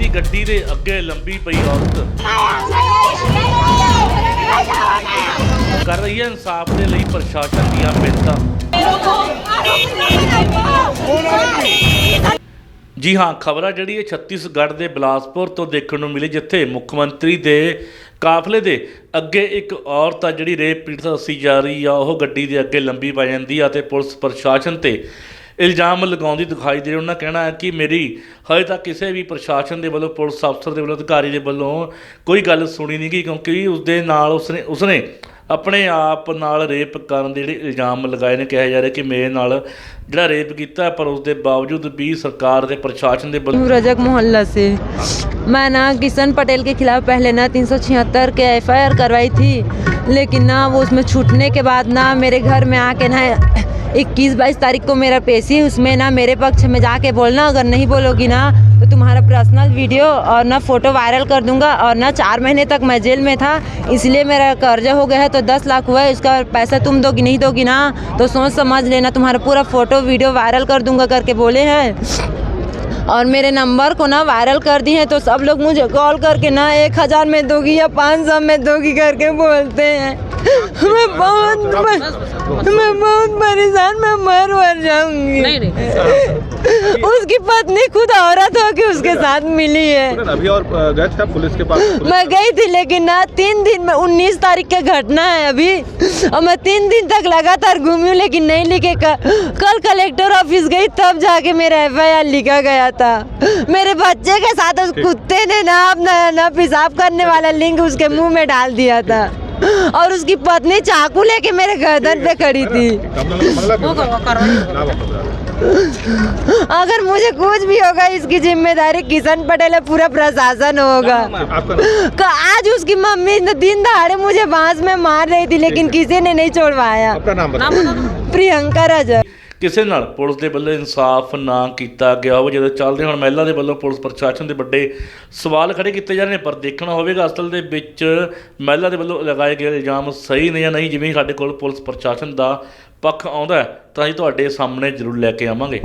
ਦੀ ਗੱਡੀ ਦੇ ਅੱਗੇ ਲੰਬੀ ਪਈ ਔਰਤ। ਕਰ ਰਹੀ ਹੈ ਇਨਸਾਫ ਦੇ ਲਈ ਪ੍ਰਸ਼ਾਸਨ ਦੀਆਂ ਮਿਹਨਤਾਂ ਜੀ ਹਾਂ, ਖਬਰ ਆ ਜਿਹੜੀ ਇਹ ਛੱਤੀਸਗੜ੍ਹ ਦੇ ਬਿਲਾਸਪੁਰ ਤੋਂ ਦੇਖਣ ਨੂੰ ਮਿਲੀ, ਜਿੱਥੇ ਮੁੱਖ ਮੰਤਰੀ ਦੇ ਕਾਫਲੇ ਦੇ ਅੱਗੇ ਇੱਕ ਔਰਤ ਆ, ਜਿਹੜੀ ਰੇਪ ਪੀੜਤ ਦੱਸੀ ਜਾ ਰਹੀ ਆ, ਉਹ ਗੱਡੀ ਦੇ ਅੱਗੇ ਲੰਬੀ ਪੈ ਜਾਂਦੀ ਆ ਤੇ ਪੁਲਿਸ ਪ੍ਰਸ਼ਾਸਨ ਤੇ ਇਲਜ਼ਾਮ ਲਗਾਉਂਦੀ ਦਿਖਾਈ ਦੇ ਰਹੀ ਉਹਨਾਂ ਕਹਿਣਾ ਹੈ ਕਿ ਮੇਰੀ ਹਜੇ ਤੱਕ ਕਿਸੇ ਵੀ ਪ੍ਰਸ਼ਾਸਨ ਦੇ ਵੱਲੋਂ ਪੁਲਿਸ ਅਫਸਰ ਦੇ ਵੱਲੋਂ ਅਧਿਕਾਰੀ ਦੇ ਵੱਲੋਂ ਕੋਈ ਗੱਲ ਸੁਣੀ ਨਹੀਂ ਗਈ ਕਿਉਂਕਿ ਉਸਦੇ ਨਾਲ ਉਸਨੇ ਉਸਨੇ ਆਪਣੇ ਆਪ ਨਾਲ ਰੇਪ ਕਰਨ ਦੇ ਜਿਹੜੇ ਇਲਜ਼ਾਮ ਲਗਾਏ ਨੇ ਕਿਹਾ ਜਾ ਰਿਹਾ ਕਿ ਮੇਰੇ ਨਾਲ ਜਿਹੜਾ ਰੇਪ ਕੀਤਾ ਪਰ ਉਸ ਦੇ ਬਾਵਜੂਦ ਵੀ ਸਰਕਾਰ ਦੇ ਪ੍ਰਸ਼ਾਸਨ ਦੇ ਵੱਲੋਂ हूँ रजक मोहल्ला से मैं ना किशन पटेल के खिलाफ पहले ना तीन सौ छिहत्तर के एफ करवाई थी लेकिन ना वो उसमें छूटने के बाद ना मेरे घर में आके ना इक्कीस बाईस तारीख को मेरा पेशी है, उसमें ना मेरे पक्ष में जाके बोलना अगर नहीं बोलोगी ना तो तुम्हारा पर्सनल वीडियो और ना फ़ोटो वायरल कर दूँगा और ना चार महीने तक मैं जेल में था इसलिए मेरा कर्जा हो गया है तो दस लाख हुआ है इसका पैसा तुम दोगी नहीं दोगी ना तो सोच समझ लेना तुम्हारा पूरा फ़ोटो वीडियो वायरल कर दूँगा करके बोले हैं। और मेरे नंबर को ना वायरल कर दिए हैं तो सब लोग मुझे कॉल करके ना एक हज़ार में दोगी या पाँच सौ में दोगी करके बोलते हैं। मैं बहुत मैं बहुत परेशान मैं मर मर जाऊँगी। नहीं नहीं उसकी पत्नी खुद औरत हो के उसके साथ मिली है। अभी और गए थे पुलिस के पास? मैं गई थी लेकिन ना तीन दिन में उन्नीस तारीख की घटना है अभी। और मैं तीन दिन तक लगातार घूमी हूँ लेकिन नहीं लिखे। कल कलेक्टर ऑफ़िस गई तब जाके मेरा एफआईआर लिखा गया था। मेरे बच्चे के साथ उस कुत्ते ने ना अपना ना पेशाब करने वाला लिंक उसके मुँह में डाल दिया था। और उसकी पत्नी चाकू लेके मेरे गर्दन पे खड़ी थी। अगर मुझे कुछ भी होगा इसकी ज़िम्मेदारी किशन पटेल है पूरा प्रशासन होगा। आज उसकी मम्मी ने दिन दहाड़े मुझे बाँस में मार रही थी लेकिन किसी ने नहीं छोड़वाया। प्रियंका रजक ਕਿਸੇ ਨਾਲ ਪੁਲਿਸ ਦੇ ਵੱਲੋਂ ਇਨਸਾਫ ਨਾ ਕੀਤਾ ਗਿਆ ਹੋਵੇ, ਜਦੋਂ ਚੱਲਦੇ ਹੁਣ ਮਹਿਲਾ ਦੇ ਵੱਲੋਂ ਪੁਲਿਸ ਪ੍ਰਸ਼ਾਸਨ ਦੇ ਵੱਡੇ ਸਵਾਲ ਖੜੇ ਕੀਤੇ ਜਾ ਰਹੇ ਨੇ, ਪਰ ਦੇਖਣਾ ਹੋਵੇਗਾ ਅਸਲ ਦੇ ਵਿੱਚ ਮਹਿਲਾ ਦੇ ਵੱਲੋਂ ਲਗਾਏ ਗਏ ਇਲਜ਼ਾਮ ਸਹੀ ਨੇ ਜਾਂ ਨਹੀਂ, ਜਿਵੇਂ ਸਾਡੇ ਕੋਲ ਪੁਲਿਸ ਪ੍ਰਸ਼ਾਸਨ ਦਾ ਪੱਖ ਆਉਂਦਾ ਤਾਂ ਅਸੀਂ ਤੁਹਾਡੇ ਸਾਹਮਣੇ ਜ਼ਰੂਰ ਲੈ ਕੇ ਆਵਾਂਗੇ।